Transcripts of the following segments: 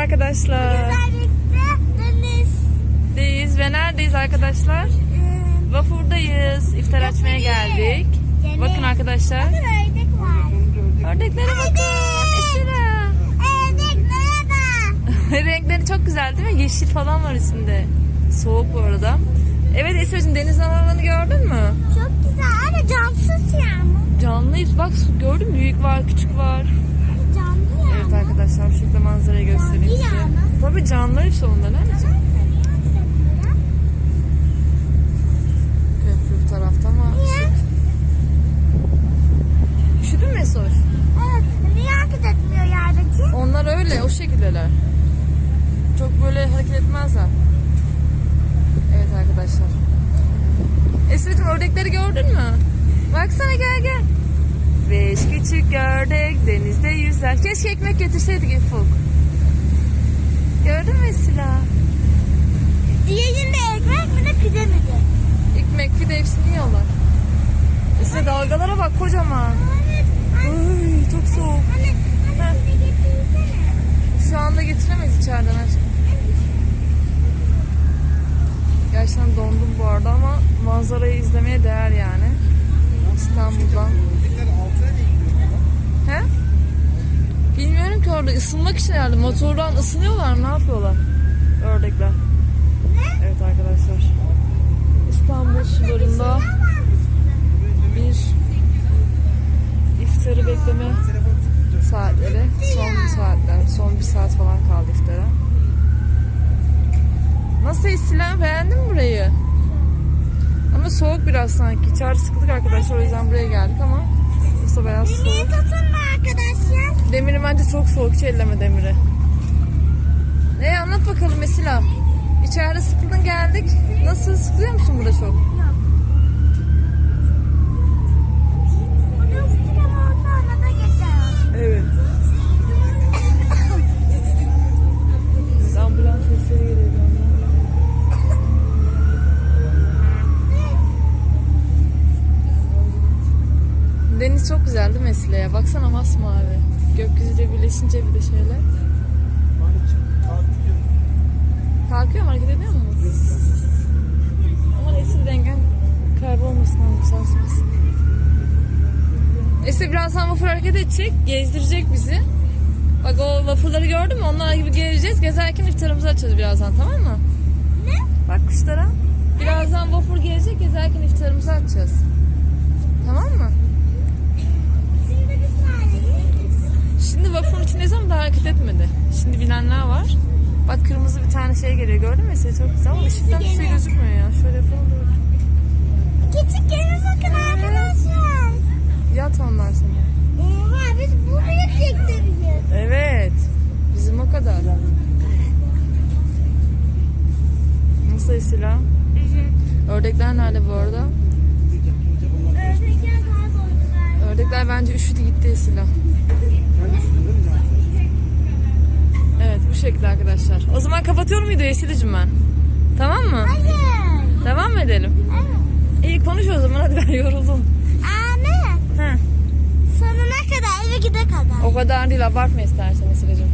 arkadaşlar. Deyiz ve neredeyiz arkadaşlar? Ee, Vapurdayız. İftar açmaya geldik. Yemek. Bakın arkadaşlar. Bakın ördek var. Ördeklere bakın. Esra. Ördeklere bak. Renkleri çok güzel değil mi? Yeşil falan var üstünde. Soğuk bu arada. Evet Esra'cığım deniz analarını gördün mü? Çok güzel. Anne camsız yağmur. Canlıyız. Bak gördün mü? Büyük var, küçük var. Evet arkadaşlar şu şekilde manzarayı göstereyim size. Tabii canlı hepsi ondan anneciğim. Köprü bu tarafta ama Niye? üşüdün mü Esoş? Evet. Niye hareket etmiyor yerdeki? Onlar öyle o şekildeler. Çok böyle hareket etmezler. Evet arkadaşlar. Esra'cığım ördekleri gördün mü? Baksana gel gel. Beş küçük ördek denizde yüzer. Keşke ekmek getirseydik Efuk. Gördün mü Esra? Diğerinde ekmek mi de pide mi de? Ekmek pide hepsini yiyorlar. Esra dalgalara bak kocaman. Ay, çok soğuk. Ha. Şu anda getiremeyiz içeriden aşkım. Gerçekten dondum bu arada ama manzarayı izlemeye değer yani. İstanbul'dan. Bilmiyorum ki orada ısınmak için herhalde. Motordan ısınıyorlar? Ne yapıyorlar? Ördekler. Evet arkadaşlar. İstanbul sularında bir iftarı bekleme saatleri. Son saatler. Son bir saat falan kaldı iftara. Nasıl Esila? Beğendin mi burayı? Ama soğuk biraz sanki. İçeride sıkıldık arkadaşlar. O yüzden buraya geldik ama burası biraz soğuk. tutun mu arkadaşlar? Demiri bence çok soğuk. Hiç elleme demiri. Ne anlat bakalım Esila. İçeride sıkıldın geldik. Nasıl? Sıkılıyor musun burada çok? Mi Esile'ye? Baksana masmavi. Gökyüzüyle birleşince bir de şöyle. Kalkıyor mu? Hareket ediyor mu? Ama Esile dengen kaybolmasın ama sarsmasın. Esile birazdan vapur hareket edecek. Gezdirecek bizi. Bak o vapurları gördün mü? Onlar gibi gezeceğiz. Gezerken iftarımızı açacağız birazdan tamam mı? Ne? Bak kuşlara. Birazdan vapur gelecek. Gezerken iftarımızı açacağız. Tamam mı? Şimdi vapurun içindeyiz ama daha hareket etmedi. Şimdi binenler var. Bak kırmızı bir tane şey geliyor. Gördün mü mesela çok güzel ama ışıktan bir şey gözükmüyor ya. Şöyle yapalım dur. Küçük yere bakın arkadaşlar. Yat onlar sana. Oha biz bu büyüklükte miyiz? Evet. Bizim o kadar. Nasıl Esila? Ördekler nerede bu arada? Ördekler kayboldular. Ördekler bence üşüdü gitti Esila. Evet bu şekilde arkadaşlar. O zaman kapatıyorum videoyu Esilicim ben. Tamam mı? Hayır. Devam mı edelim? Evet. İyi konuş o zaman hadi ben yoruldum. Anne. Heh. Sonuna kadar eve gide kadar. O kadar değil abartma istersen Esilicim.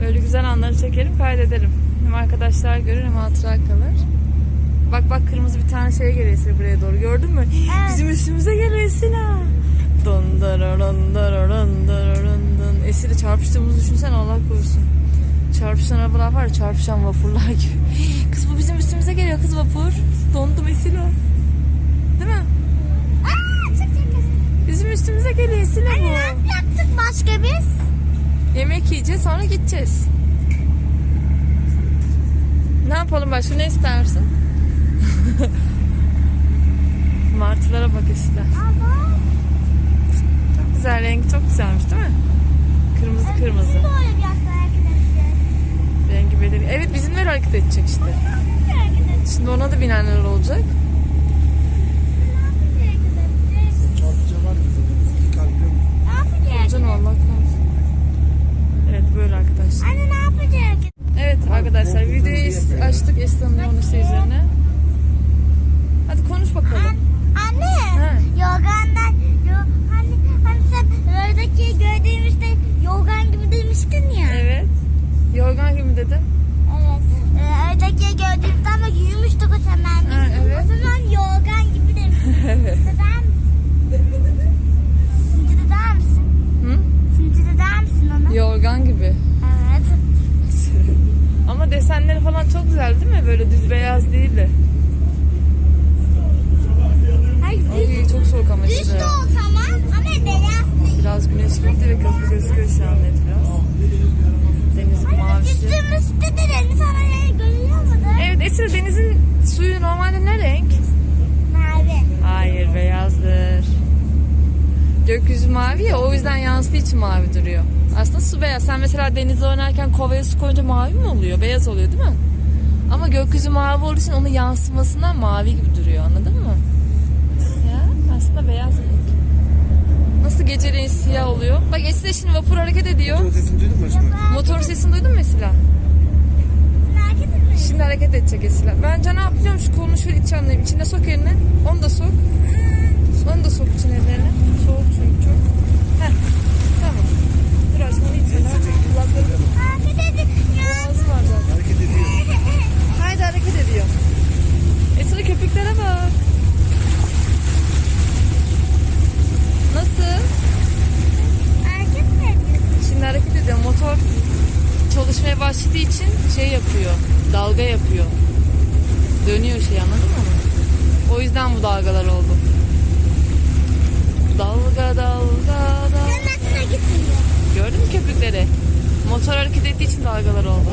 Böyle güzel anları çekelim kaydedelim. Hem arkadaşlar görür hem hatıra kalır. Bak bak kırmızı bir tane şey geliyor buraya doğru gördün mü? Evet. Bizim üstümüze geliyor Esila. Dın dararın dararın dararın dın. Esila çarpıştığımızı düşünsen Allah korusun. Çarpışan arabalar var ya çarpışan vapurlar gibi. Kız bu bizim üstümüze geliyor kız vapur. Dondum Esila. Değil mi? Aa, çok yakın. Bizim üstümüze geliyor Anne bu. ne yapacaktık başka biz? Yemek yiyeceğiz sonra gideceğiz. Ne yapalım başka ne istersin? Martılara bak işte. Çok güzel rengi çok güzelmiş değil mi? Kırmızı kırmızı. Rengi belirli. Evet bizimle hareket edecek işte. Şimdi ona da binenler olacak. Canım Allah korusun. Evet böyle arkadaşlar. Anne ne yapacağız? Evet arkadaşlar videoyu açtık Esra'nın yoğunluğu üzerine. Hadi konuş bakalım. Anne, Ha. yogandan, yo, hani, hani sen oradaki gördüğümüzde yogan gibi demiştin ya. Yorgan gibi mi dedin? Evet. Ee, ördekleri gördüğümüzde ama yürümüştük o zaman. biz. Ha, evet. O zaman yorgan gibi demiştik. evet. Deder misin? Sinti deder misin? Hı? Sinti deder misin onu? Yorgan gibi. Evet. Ama desenleri falan çok güzel değil mi? Böyle düz beyaz değil de. Hayır düz, Ay çok soğuk ama düz işte. de o zaman ama beyaz değil. Biraz güneş gitti ve köprü gözüküyor şu an net biraz. Denizin mavisi. Üstümüzde de deniz anaları görüyor mudur? Evet Esra denizin suyu normalde ne renk? Mavi. Hayır beyazdır. Gökyüzü mavi ya o yüzden yansıdığı için mavi duruyor. Aslında su beyaz. Sen mesela denize oynarken kovaya su koyunca mavi mi oluyor? Beyaz oluyor değil mi? Ama gökyüzü mavi olduğu için onun yansımasından mavi gibi duruyor anladın mı? Ya aslında beyaz renk. Nasıl geceleyin siyah oluyor? Bak Esra şimdi vapur hareket ediyor. Motorun sesini duydun mu aşkım? Motor sesini duydun mu etme. Şimdi hareket edecek Esra. Bence ne yapacağım şu kolunu şöyle iç anlayayım. İçine sok elini. Onu da sok. Onu da sok içine ellerini. Soğuk çünkü çok. Heh. Haydi hareket ediyor. Esra köpüklere bak. Nasıl? Hareket mi? Şimdi hareket ediyor. Motor çalışmaya başladığı için şey yapıyor. Dalga yapıyor. Dönüyor şey anladın mı? O yüzden bu dalgalar oldu. Dalga dalga dalga. Cennetine gitmiyor. Gördün mü köpükleri? Motor hareket ettiği için dalgalar oldu.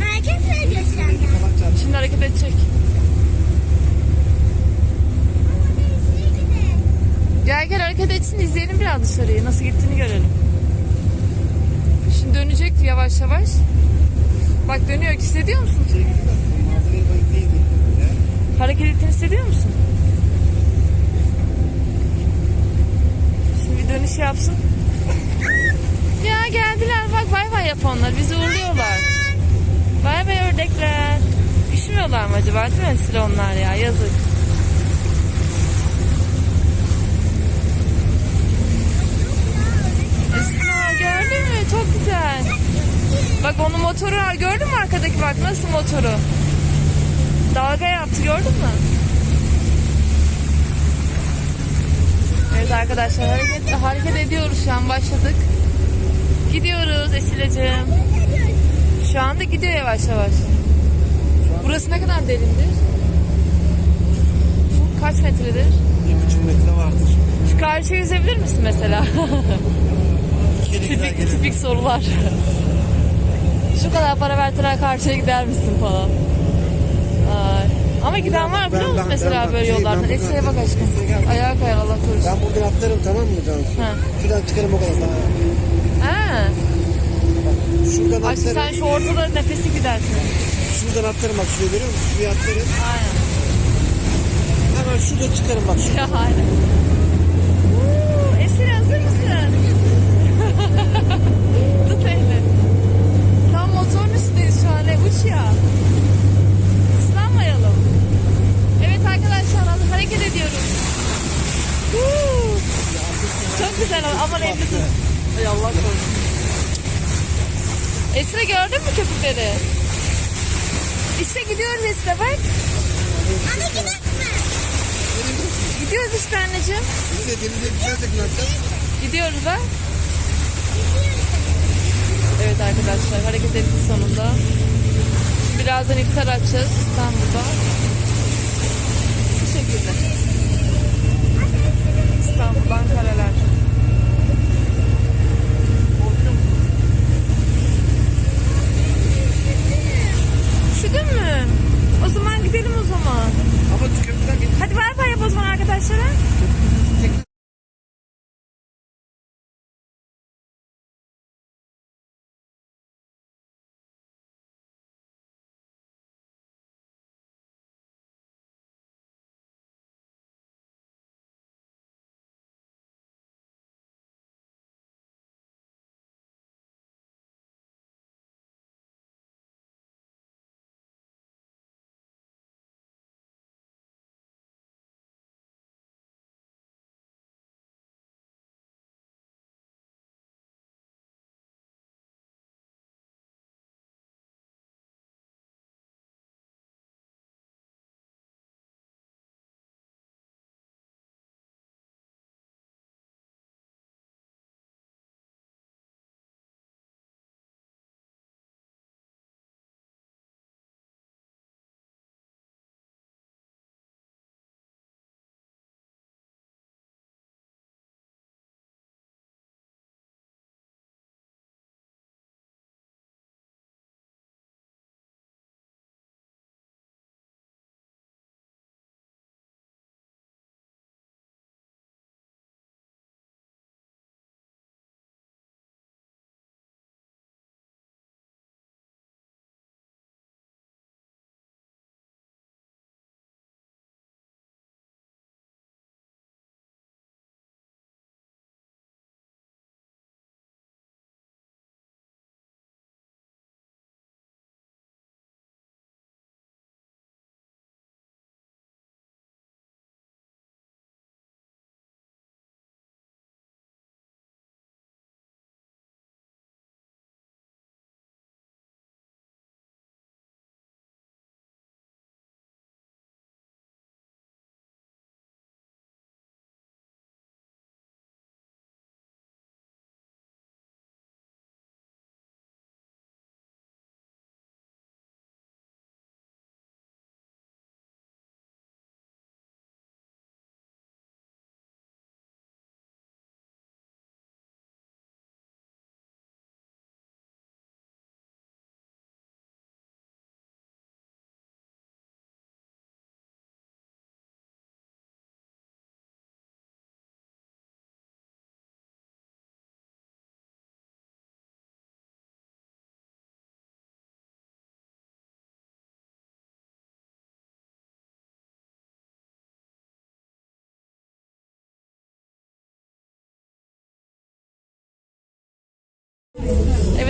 Hareket mi? Kalan çarptı. Şimdi hareket edecek. Gel gel hareket etsin izleyelim biraz dışarıyı. Nasıl gittiğini görelim. Şimdi dönecek yavaş yavaş. Bak dönüyor. Hissediyor musun? Hareket ettiğini hissediyor musun? Şimdi bir dönüş yapsın. Ya geldiler bak bay bay yap onlar. Bizi uğurluyorlar. Bay bay ördekler. Üşümüyorlar mı acaba değil mi Sıra onlar ya yazık. Gördün mü? Çok güzel. Bak onun motoru var. Gördün mü arkadaki bak nasıl motoru? Dalga yaptı gördün mü? Evet arkadaşlar hareket, hareket ediyoruz şu an başladık. Gidiyoruz Esile'cim. Şu anda gidiyor yavaş yavaş. Burası ne kadar derindir? Kaç metredir? Bir buçuk metre vardır. Şu karşıya yüzebilir misin mesela? Tipik, tipik sorular. Şu kadar para verdiler karşıya gider misin falan. Ama giden var biliyor musun mesela böyle yollardan? Esra'ya bak aşkım. Ayağa kayar Allah korusun. Ben buradan atlarım tamam mı Cansu? Ha. Şuradan çıkarım o kadar daha. Ha. Şuradan Aşkım atlarım. sen şu ortada nefesi gidersin. Şuradan atlarım bak şuraya görüyor musun? Şuraya atlarım. Aynen. Hemen şurada çıkarım bak. Şu. Ya aynen. Uuu, Esra hazır mısın? Tut elini. Tam motorun üstündeyiz şu an. Uç ya. Islanmayalım. Evet arkadaşlar hazır hareket ediyoruz. Uuu. Güzel ama aman elini tut. Ay Allah korusun. Esra gördün mü köpükleri? İşte gidiyoruz Esra bak. Ama gidelim mi? Gidiyoruz işte anneciğim. Bir de denize ne yapacağız? Gidiyoruz ha. Evet arkadaşlar hareket ettik sonunda. Birazdan iftar açacağız İstanbul'da.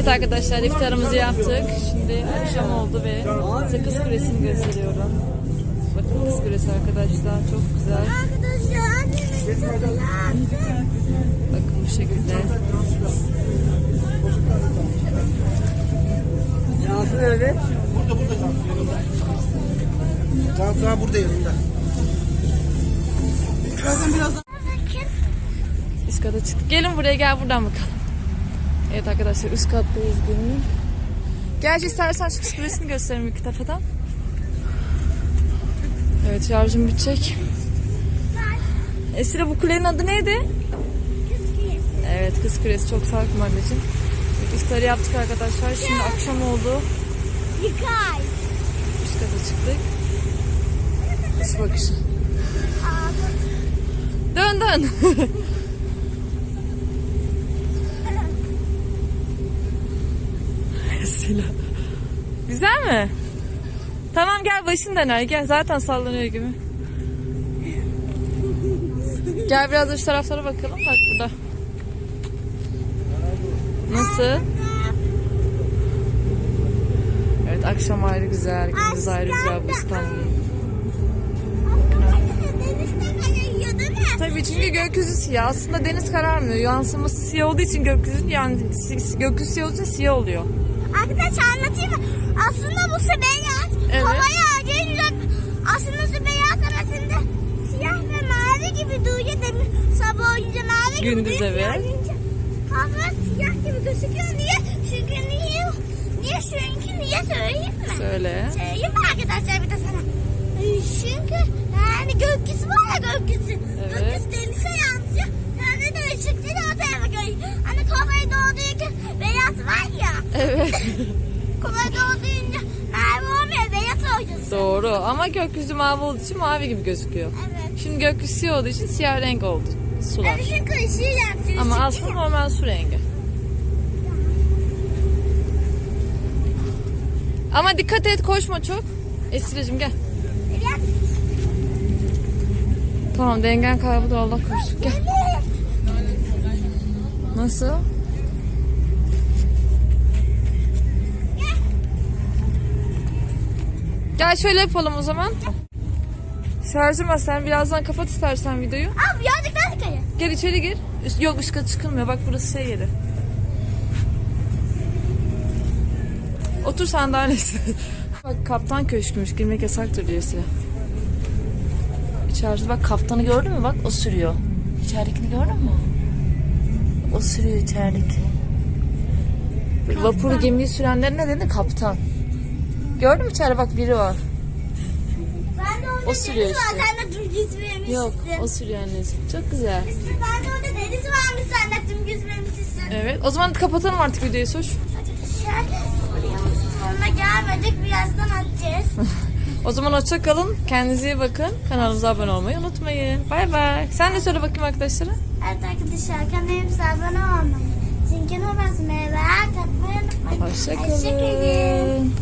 Evet arkadaşlar iftarımızı yaptık. Şimdi akşam oldu ve size kız kulesini gösteriyorum. Bakın kız kulesi arkadaşlar çok güzel. Bakın bu şekilde. Cansu nerede? Burada burada Cansu yanında. Cansu ha burada yanında. Birazdan birazdan. Üst kata çıktık. Gelin buraya gel buradan bakalım. Evet arkadaşlar üst kattayız. Gel şu istersen şu kız kulesini göstereyim iki defadan. Evet şarjım bitecek. Esra bu kulenin adı neydi? Evet kız kulesi çok sarkma anneciğim. İftarı yaptık arkadaşlar. Şimdi akşam oldu. Yıkay. Üst kata çıktık. Üst bakışı. Dön dön. Esra. Güzel mi? Tamam gel başın döner gel. Zaten sallanıyor gibi. Gel biraz da şu taraflara bakalım. Bak burada. Nasıl? Evet akşam ayrı güzel, gündüz ayrı güzel bu İstanbul. Tabii çünkü gökyüzü siyah. Aslında deniz kararmıyor. Yansıması siyah olduğu için gökyüzü yani gökyüzü siyah olduğu için siyah oluyor. Arkadaşlar anlatayım mı? Aslında bu su beyaz. Evet. Havaya ağacıyla aslında su beyaz arasında siyah ve mavi gibi duruyor demiş. Sabah olunca mavi gibi Gündüz duruyor. evet. Hava siyah gibi gözüküyor. Niye? Çünkü niye? Niye çünkü niye söyleyeyim mi? Söyle. Söyleyeyim mi arkadaşlar bir de sana? Çünkü yani gökyüzü var ya gökyüzü. Evet. Gökyüzü denize yansıyor. De ışıkları o tarafa görüyor. Hani kafayı doğduğu beyaz var ya. Evet. Kolay doğduğunca mavi olmuyor beyaz oluyorsun. Doğru ama gökyüzü mavi olduğu için mavi gibi gözüküyor. Evet. Şimdi gökyüzü siyah olduğu için siyah renk oldu. Sular. Evet çünkü yansıyor. Ama aslında normal su rengi. Ama dikkat et koşma çok. Esra'cığım gel. Gel. Tamam dengen kayboldu Allah korusun. Gel. Nasıl? Gel şöyle yapalım o zaman. Şarjım var sen birazdan kapat istersen videoyu. Abi daha dikkat et. Gel içeri gir. Üst- Yok üst kat çıkılmıyor. Bak burası şey yeri. Otur sandalyesi. bak kaptan köşkümüş. Girmek yasaktır diyor. İçeride bak kaptanı gördün mü? Bak o sürüyor. İçeridekini gördün mü? O sürüyor. Böyle Vapuru gemiyi sürenlerin nedeni kaptan. Gördün mü içeride bak biri var. Ben de orada O sürüyor deniz var. işte. Sen de tüm yüzmemişsin. Yok o sürüyor anneciğim. Çok güzel. Ben de orada deniz varmış. Sen de tüm yüzmemişsin. Evet o zaman kapatalım artık videoyu Soş. Arkadaşlar videomuzun sonuna gelmedik. Birazdan atacağız. O zaman hoşça kalın. Kendinize iyi bakın. Kanalımıza abone olmayı unutmayın. Bay bay. Sen de söyle bakayım arkadaşlara. Evet arkadaşlar kanalımıza abone olmayı. Zinkine basmayı ve like atmayı unutmayın. Hoşça Hoşça kalın. kalın.